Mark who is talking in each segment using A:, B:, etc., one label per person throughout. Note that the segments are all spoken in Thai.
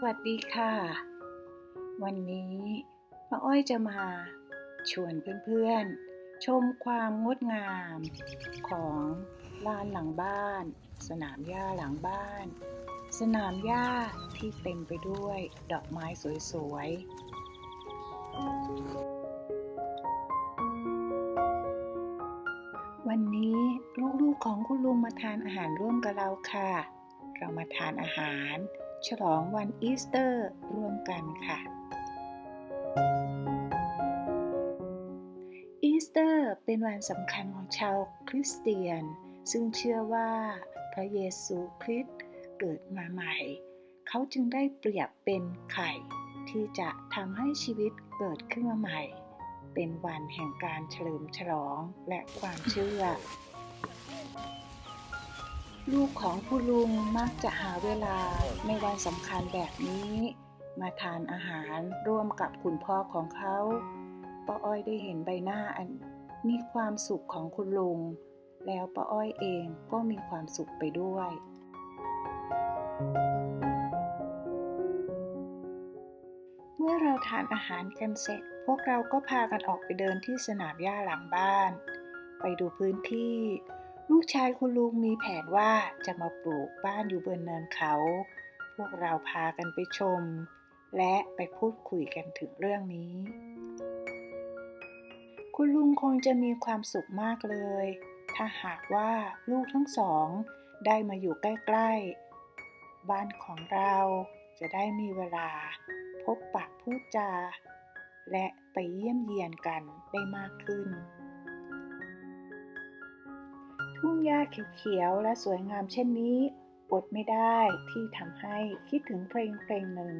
A: สวัสดีค่ะ วันนี้ป้าอ้อยจะมาชวนเพื่อนๆ ชมความงดงามของลานหลังบ้าน สนามหญ้าหลังบ้าน สนามหญ้าที่เต็มไปด้วยดอกไม้สวยๆ วันนี้ลูกๆของคุณลุงมาทานอาหารร่วมกับเราค่ะ เรามาทานอาหาร ฉลองวันอีสเตอร์ร่วมกันค่ะอีสเตอร์เป็นวันสำคัญของชาวคริสเตียน ซึ่งเชื่อว่าพระเยซูคริสต์เกิดมาใหม่ เขาจึงได้เปรียบเป็นไข่ ที่จะทำให้ชีวิตเกิดขึ้นมาใหม่ เป็นวันแห่งการเฉลิมฉลองและความเชื่อ ลูกของผู้ลุงมักจะหาเวลาในวันสำคัญแบบนี้ มาทานอาหารร่วมกับคุณพ่อของเขาป้าอ้อยได้เห็นใบหน้าอันมีความสุขของคุณลุง แล้วป้าอ้อยเองก็มีความสุขไปด้วย เมื่อเราทานอาหารกันเสร็จ พวกเราก็พากันออกไปเดินที่สนามหญ้าหลังบ้าน ไปดูพื้นที่ ลูกชายคุณลุงมีแผนว่าจะมาปลูกบ้านอยู่บนเนินเขา พวกเราพากันไปชม และไปพูดคุยกันถึงเรื่องนี้ คุณลุงคงจะมีความสุขมากเลย ถ้าหากว่าลูกทั้งสอง ได้มาอยู่ใกล้ ๆ บ้านของเราจะได้มีเวลา พบปะพูดจา และไปเยี่ยมเยียนกันได้มากขึ้น ทุ่งหญ้าเขียวๆ และสวยงามเช่นนี้อดไม่ได้ที่ทำให้คิดถึงเพลงเพลงหนึ่ง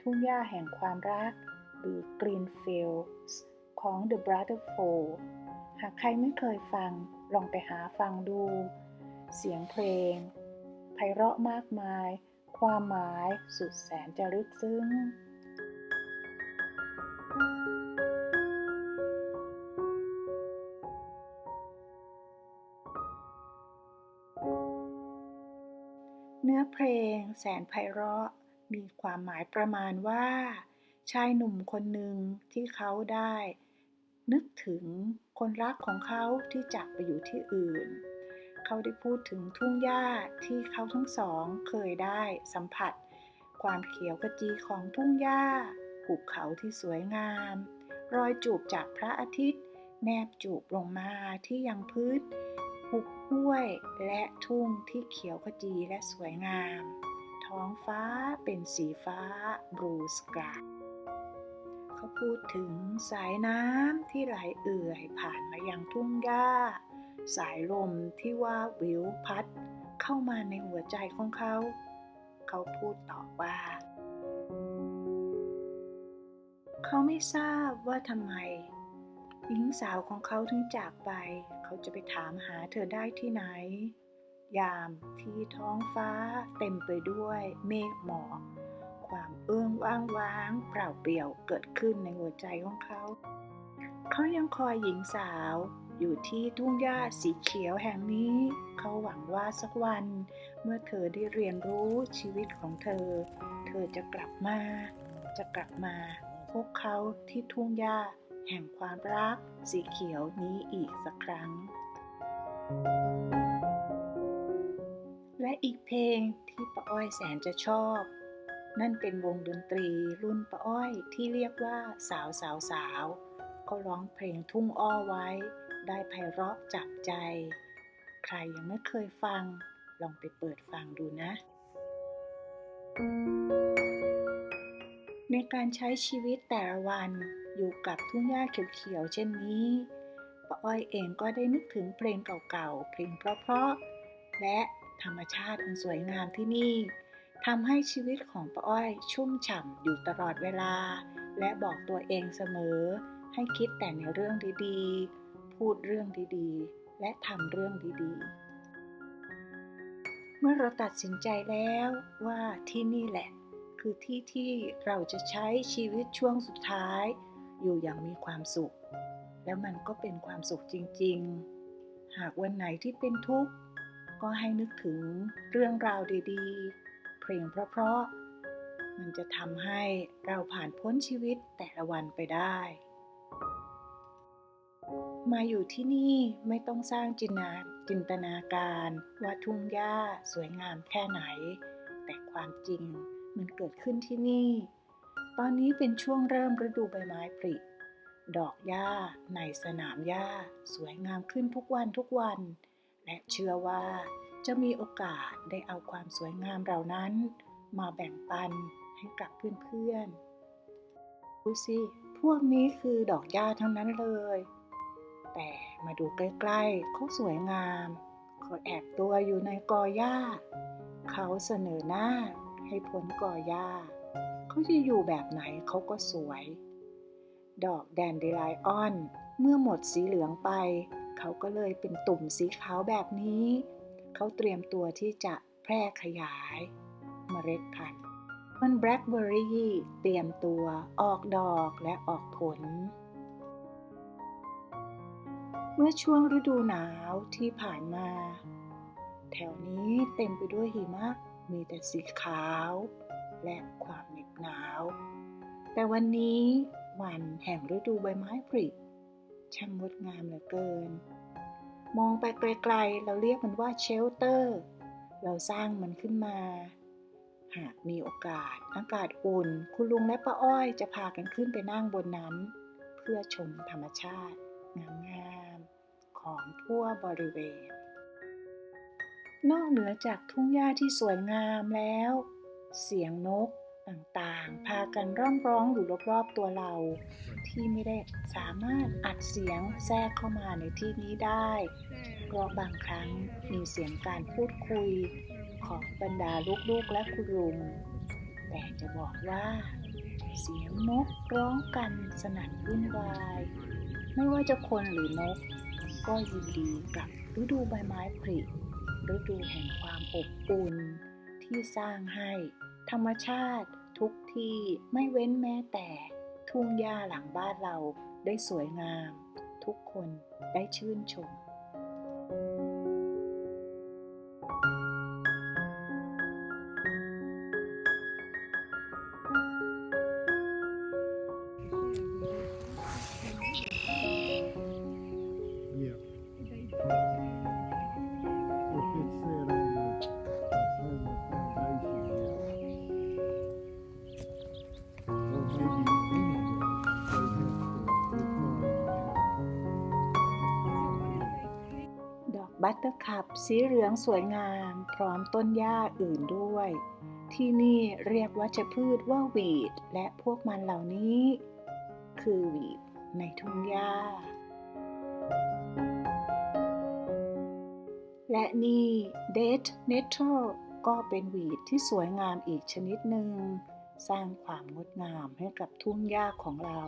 A: ทุ่งหญ้าแห่งความรัก หรือ Green Fields ของ The Brother f o u หากใครไม่เคยฟัง ลองไปหาฟังดู เสียงเพลงไพเราะมากมาย ความหมายสุดแสนจะลึกซึ้ง เนื้อเพลงแสนไพเราะ มีความหมายประมาณว่า ชายหนุ่มคนหนึ่งที่เขาได้ นึกถึงคนรักของเขาที่จากไปอยู่ที่อื่น เขาได้พูดถึงทุ่งหญ้าที่เขาทั้งสองเคยได้สัมผัส ความเขียวขจีของทุ่งหญ้าภูเขาที่สวยงาม รอยจูบจากพระอาทิตย์ แนบจูบลงมาที่ยังพื้น หุบห้วยและทุ่งที่เขียวขจีและสวยงาม ท้องฟ้าเป็นสีฟ้าบลูสกาเขาพูดถึงสายน้ำที่ไหลเอื่อยผ่านมายังทุ่งหญ้า สายลมที่ว่าวิวพัด เข้ามาในหัวใจของเขา เขาพูดต่อว่าเขาไม่ทราบว่าทำไมหญิงสาวของเขาถึงจากไป เขาจะไปถามหาเธอได้ที่ไหน ยามที่ท้องฟ้าเต็มไปด้วยเมฆหมอกความเอื้องว้างว้างเปล่าเปลี่ยวเกิดขึ้นในหัวใจของเขา เขายังคอยหญิงสาวอยู่ที่ทุ่งหญ้าสีเขียวแห่งนี้ เขาหวังว่าสักวัน เมื่อเธอได้เรียนรู้ชีวิตของเธอ เธอจะกลับมา จะกลับมา พบเขาที่ทุ่งหญ้า แห่งความรักสีเขียวนี้อีกสักครั้ง และอีกเพลงที่ป้าอ้อยแสนจะชอบ นั่นเป็นวงดนตรีรุ่นป้าอ้อยที่เรียกว่าสาวสาวสาวเขาร้องเพลงทุ่งอ้อไว้ ได้ไพเราะจับใจ ใครยังไม่เคยฟัง ลองไปเปิดฟังดูนะ ในการใช้ชีวิตแต่ละวัน อยู่กับทุ่งหญ้าเขียวๆเช่นนี้ป้าอ้อยเองก็ได้นึกถึงเพลงเก่าๆ เพลงเพราะๆ และธรรมชาติอันสวยงามที่นี่ทำให้ชีวิตของป้าอ้อยชุ่มฉ่ำอยู่ตลอดเวลา และบอกตัวเองเสมอ ให้คิดแต่ในเรื่องดีๆ พูดเรื่องดีๆ และทำเรื่องดีๆเมื่อเราตัดสินใจแล้วว่าที่นี่แหละ คือที่ที่เราจะใช้ชีวิตช่วงสุดท้าย อยู่อย่างมีความสุข แล้วมันก็เป็นความสุขจริง ๆ หากวันไหนที่เป็นทุกข์ ก็ให้นึกถึงเรื่องราวดีๆ เพลงเพราะๆ มันจะทำให้เราผ่านพ้นชีวิตแต่ละวันไปได้ มาอยู่ที่นี่ไม่ต้องสร้างจินนาจินตนาการว่าทุ่งหญ้าสวยงามแค่ไหน แต่ความจริงมันเกิดขึ้นที่นี่ ตอนนี้เป็นช่วงเริ่มฤดูใบไม้ผลิ ดอกหญ้าในสนามหญ้าสวยงามขึ้นทุกวันทุกวัน และเชื่อว่าจะมีโอกาสได้เอาความสวยงามเหล่านั้น มาแบ่งปันให้กับเพื่อนๆดูสิพวกนี้คือดอกหญ้าทั้งนั้นเลย แต่มาดูใกล้ๆเขาสวยงามเขาแอบตัวอยู่ในกอหญ้า เขาเสนอหน้าให้พ้นกอหญ้า เขาจะอยู่แบบไหนเขาก็สวย ดอกแดนเดรายออน เมื่อหมดสีเหลืองไป เขาก็เลยเป็นตุ่มสีขาวแบบนี้ เขาเตรียมตัวที่จะแพร่ขยายเมล็ดพันธุ์ต้นแบล็คเบอร์รี่เตรียมตัวออกดอกและออกผล เมื่อช่วงฤดูหนาวที่ผ่านมา แถวนี้เต็มไปด้วยหิมะมีแต่สีขาว และความเหน็บหนาว แต่วันนี้วันแห่งฤดูใบไม้ผลิช่างงดงามเหลือเกิน มองไปไกลๆ เราเรียกมันว่าเชลเตอร์ เราสร้างมันขึ้นมา หากมีโอกาสอากาศอุ่น คุณลุงและป้าอ้อยจะพากันขึ้นไปนั่งบนนั้น เพื่อชมธรรมชาติ งามๆ ของทั่วบริเวณ นอกเหนือจากทุ่งหญ้าที่สวยงามแล้ว เสียงนกต่างๆ พากันร้องร้องอยู่รอบๆตัวเรา ที่ไม่ได้สามารถอัดเสียงแทรกเข้ามาในที่นี้ได้เพราะบางครั้งมีเสียงการพูดคุยของบรรดาลูกๆและคุณลุง แต่จะบอกว่า เสียงนกร้องกันสนั่นวุ่นวาย ไม่ว่าจะคนหรือนก ก็ยินดีกับฤดูใบไม้ผลิฤดูแห่งความอบอุ่น ที่สร้างให้ ธรรมชาติทุกที่ไม่เว้นแม้แต่ ทุ่งหญ้าหลังบ้านเราได้สวยงาม ทุกคนได้ชื่นชม บัตเตอร์คัพสีเหลืองสวยงาม พร้อมต้นหญ้าอื่นด้วย ที่นี่เรียกวัชพืชว่าวีด และพวกมันเหล่านี้ คือวีดในทุ่งหญ้า และนี่เดทเนเทลก็เป็นวีดที่สวยงามอีกชนิดหนึ่ง สร้างความงดงามให้กับทุ่งหญ้าของเรา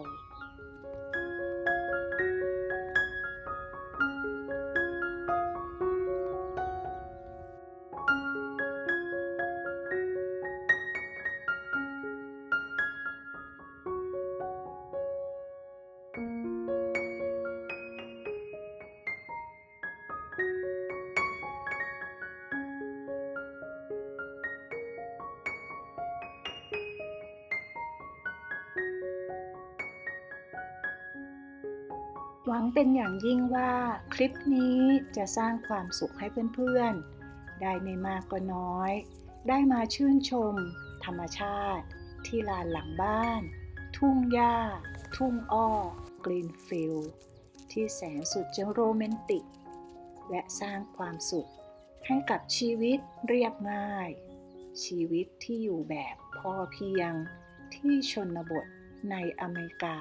A: หวังเป็นอย่างยิ่งว่าคลิปนี้จะสร้างความสุขให้เพื่อนๆ ได้ไม่มากก็น้อย ได้มาชื่นชม ธรรมชาติ ที่ลานหลังบ้าน ทุ่งหญ้า ทุ่งอ้อกรีนฟิลด์ที่แสนสุดจะโรแมนติก และสร้างความสุข ให้กับชีวิตเรียบง่าย ชีวิตที่อยู่แบบพอเพียงที่ชนบทในอเมริกา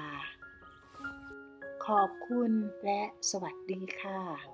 A: ขอบคุณและสวัสดีค่ะ